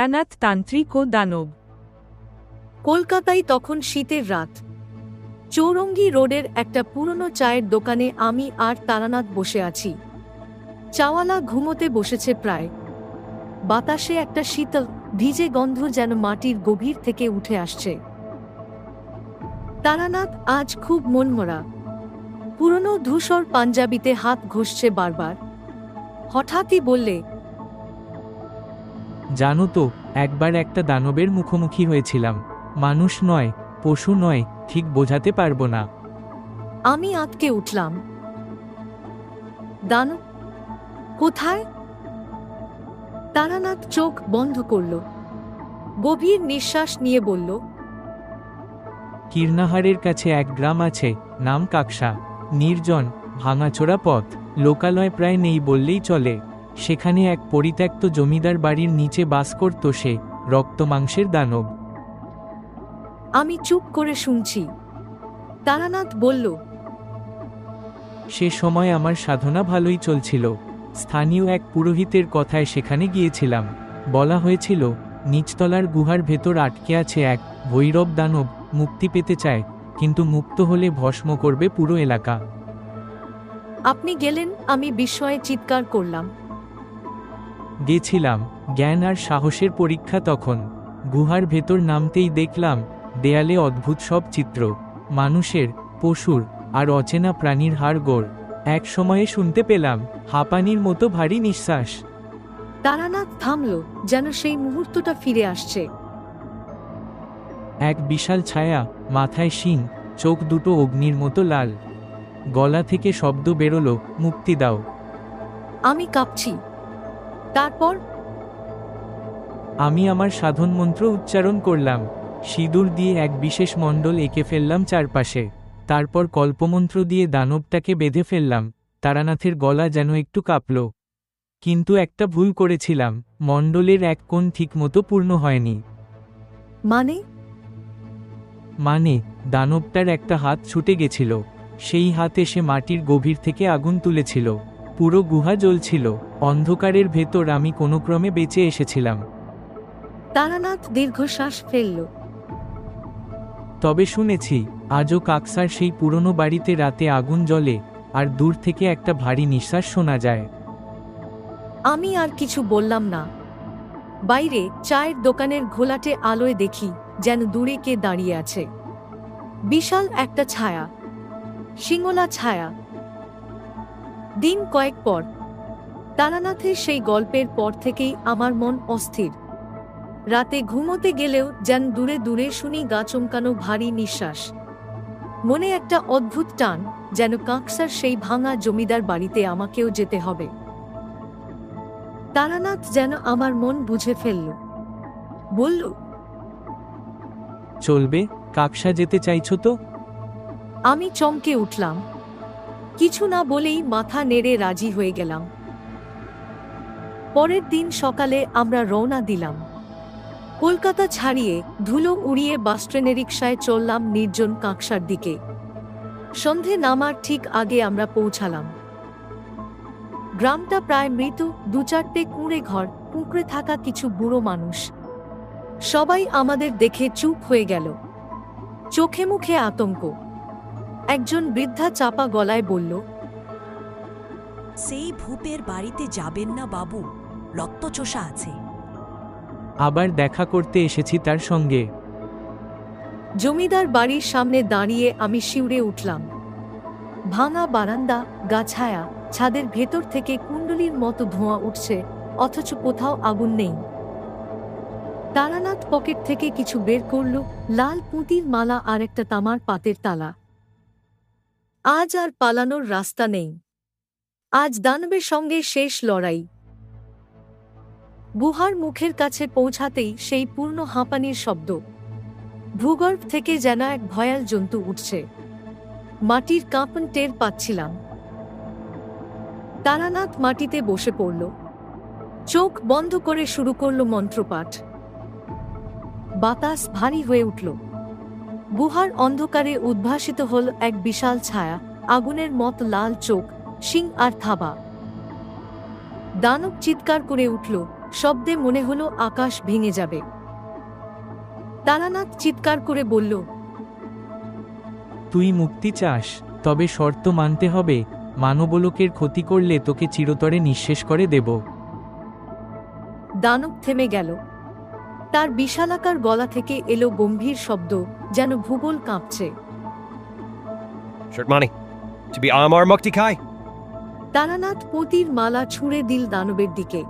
অনাথ তান্ত্রিক ও দানব। কলকাতায় তখন শীতের রাত। চৌরঙ্গি রোডের একটা পুরনো চায়ের দোকানে আমি আর তারানাথ বসে আছি। চাওয়ালা ঘুমোতে বসেছে প্রায়। বাতাসে একটা শীতল, ভিজে গন্ধ যেন মাটির গভীর থেকে উঠে আসছে। তারানাথ আজ খুব মনমরা। পুরনো ধূসর পাঞ্জাবিতে হাত ঘষছে বারবার। হঠাৎই বললে জানো তো একবার একটা দানবের মুখোমুখি হয়েছিলাম। মানুষ নয় পশু নয় ঠিক বোঝাতে পারব না। আমি আটকে উঠলাম। দানব কোথায়? তারানাথ চোখ বন্ধ করল। গভীর নিঃশ্বাস নিয়ে বলল কীর্ণাহারের কাছে এক গ্রাম আছে নাম কাকসা। নির্জন ভাঙাচোরা পথ। লোকালয় প্রায় নেই বললেই চলে। সেখানে এক পরিত্যক্ত জমিদার বাড়ির নিচে বাস করত সে রক্তমাংসের দানব। আমি চুপ করে শুনছি। তারানাথ বলল সে সময় আমার সাধনা ভালোই চলছিল। স্থানীয় এক পুরোহিতের কথায় সেখানে গিয়েছিলাম। বলা হয়েছিল নিচতলার গুহার ভেতর আটকে আছে এক ভৈরব দানব মুক্তি পেতে চায় কিন্তু মুক্ত হলে ভস্ম করবে পুরো এলাকা। আপনি গেলেন আমি বিস্ময়ে চিৎকার করলাম। গেছিলাম জ্ঞান আর সাহসের পরীক্ষা তখন। গুহার ভেতর নামতেই দেখলাম দেয়ালে অদ্ভুত সব চিত্র। মানুষের পশুর আর অচেনা প্রাণীর হাড়গোড় এক সময়ে শুনতে পেলাম হাঁপানির মতো ভারী নিঃশ্বাস। তারানাথ থামল যেন সেই মুহূর্তটা ফিরে আসছে। এক বিশাল ছায়া মাথায় শিং চোখ দুটো অগ্নির মতো লাল। গলা থেকে শব্দ বেরোলো মুক্তি দাও। আমি কাঁপছি তারপর? আমি আমার সাধন মন্ত্র উচ্চারণ করলাম সিঁদুর দিয়ে এক বিশেষ মণ্ডল এঁকে ফেললাম চারপাশে। তারপর কল্পমন্ত্র দিয়ে দানবটাকে বেঁধে ফেললাম তারানাথের গলা যেন একটু কাঁপল। কিন্তু একটা ভুল করেছিলাম মণ্ডলের এক কোণ ঠিকমতো পূর্ণ হয়নি। মানে? মানে দানবটার একটা হাত ছুটে গেছিল সেই হাত এসে মাটির গভীর থেকে আগুন তুলেছিল পুরো গুহা জ্বলছিল। অন্ধকারের ভেতর আমি কোনো ক্রমে বেঁচে এসেছিলাম। তারানাথ দীর্ঘশ্বাস ফেলল। তবে শুনেছি আজও কাকসার সেই পুরনো বাড়িতে রাতে আগুন জ্বলে আর দূর থেকে একটা ভারী নিঃশ্বাস শোনা যায়। আমি আর কিছু বললাম না। বাইরে চায়ের দোকানের ঘোলাটে আলোয় দেখি যেন দূরে কে দাঁড়িয়ে আছে। বিশাল একটা ছায়া সিঙ্গলা ছায়া। দিন কয়েক পর তারানাথের সেই গল্পের পর থেকেই আমার মন অস্থির। রাতে ঘুমোতে গেলেও যেন দূরে দূরে শুনি গা চমকানো ভারী নিঃশ্বাস। মনে একটা অদ্ভুত টান যেন কাঁকসার সেই ভাঙা জমিদার বাড়িতে আমাকেও যেতে হবে। তারানাথ যেন আমার মন বুঝে ফেলল। বলল চলবে কাকসা যেতে চাইছো তো? আমি চমকে উঠলাম। কিছু না বলেই মাথা নেড়ে রাজি হয়ে গেলাম। পরের দিন সকালে আমরা রওনা দিলাম। কলকাতা ছাড়িয়ে ধুলো উড়িয়ে বাসট্রেনে রিক্সায় চললাম নির্জন কাঁকসার দিকে। সন্ধে নামার ঠিক আগে আমরা পৌঁছালাম। গ্রামটা প্রায় মৃত দু চারটে কুঁড়ে ঘর, কুঁকড়ে থাকা কিছু বুড়ো মানুষ। সবাই আমাদের দেখে চুপ হয়ে গেল। চোখে মুখে আতঙ্ক। একজন বৃদ্ধা চাপা গলায় বলল, সেই ভূতের বাড়িতে যাবেন না বাবু। রক্তচোষা আছে। আবার দেখা করতে এসেছি তার সঙ্গে। জমিদার বাড়ির সামনে দাঁড়িয়ে আমি শিউরে উঠলাম। ভাঙা বারান্দা গাছায়া ছাদের ভেতর থেকে কুণ্ডলির মতো ধোঁয়া উঠছে অথচ কোথাও আগুন নেই। তারানাথ পকেট থেকে কিছু বের করল লাল পুঁতির মালা আর একটা তামার পাতের তালা। আজ আর পালানোর রাস্তা নেই। আজ দানবের সঙ্গে শেষ লড়াই। গুহার মুখের কাছে পৌঁছাতেই সেই পূর্ণ হাঁপানির শব্দ। ভূগর্ভ থেকে যেন এক ভয়াল জন্তু উঠছে। মাটির কাঁপন টের পাচ্ছিলাম। তারানাথ মাটিতে বসে পড়ল। চোখ বন্ধ করে শুরু করল মন্ত্রপাঠ। বাতাস ভারী হয়ে উঠল। গুহার অন্ধকারে উদ্ভাসিত হল এক বিশাল ছায়া, আগুনের মত লাল চোখ, শিং আর থাবা। দানব চিৎকার করে উঠল শব্দে মনে হলো আকাশ ভেঙে যাবে। তারানাথ চিৎকার করে বলল তুই মুক্তি চাস তবে শর্ত মানতে হবে মানবলোকের ক্ষতি করলে তোকে চিরতরে নিঃশেষ করে দেব। দানব থেমে গেল। তার বিশালাকার গলা থেকে এলো গম্ভীর শব্দ যেন ভূগোল কাঁপছে. তারানাথ পতির মালা ছুঁড়ে দিল দানবের দিকে।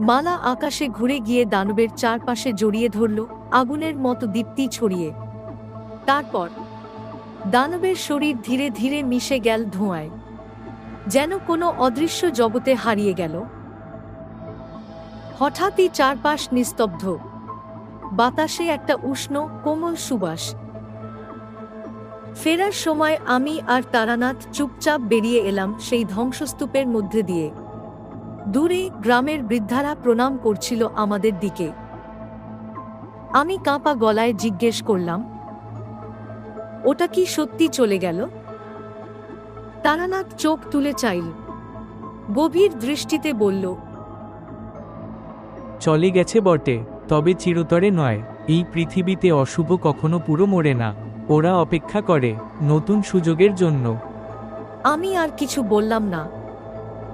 মালা আকাশে ঘুরে গিয়ে দানবের চারপাশে জড়িয়ে ধরল, আগুনের মতো দীপ্তি ছড়িয়ে। তারপর দানবের শরীর ধীরে ধীরে মিশে গেল ধোঁয়ায়। যেন কোনো অদৃশ্য জগতে হারিয়ে গেল। হঠাৎই চারপাশ নিস্তব্ধ। বাতাসে একটা উষ্ণ, কোমল সুবাস। ফেরার সময় আমি আর তারানাথ চুপচাপ বেরিয়ে এলাম সেই ধ্বংসস্তূপের মধ্যে দিয়ে। দূরে গ্রামের বৃদ্ধারা প্রণাম করছিল আমাদের দিকে। আমি কাঁপা গলায় জিজ্ঞেস করলাম ওটা কি সত্যি চলে গেল? তারানাথ চোখ তুলে চাইল গভীর দৃষ্টিতে বলল চলে গেছে বটে তবে চিরতরে নয়। এই পৃথিবীতে অশুভ কখনো পুরো মরে না। ওরা অপেক্ষা করে নতুন সুযোগের জন্য। আমি আর কিছু বললাম না।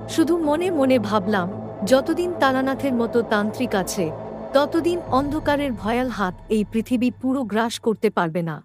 শুধু মনে মনে ভাবলাম, যতদিন তারানাথের মতো তান্ত্রিক আছে, ততদিন অন্ধকারের ভয়াল হাত এই পৃথিবী পুরো গ্রাস করতে পারবে না।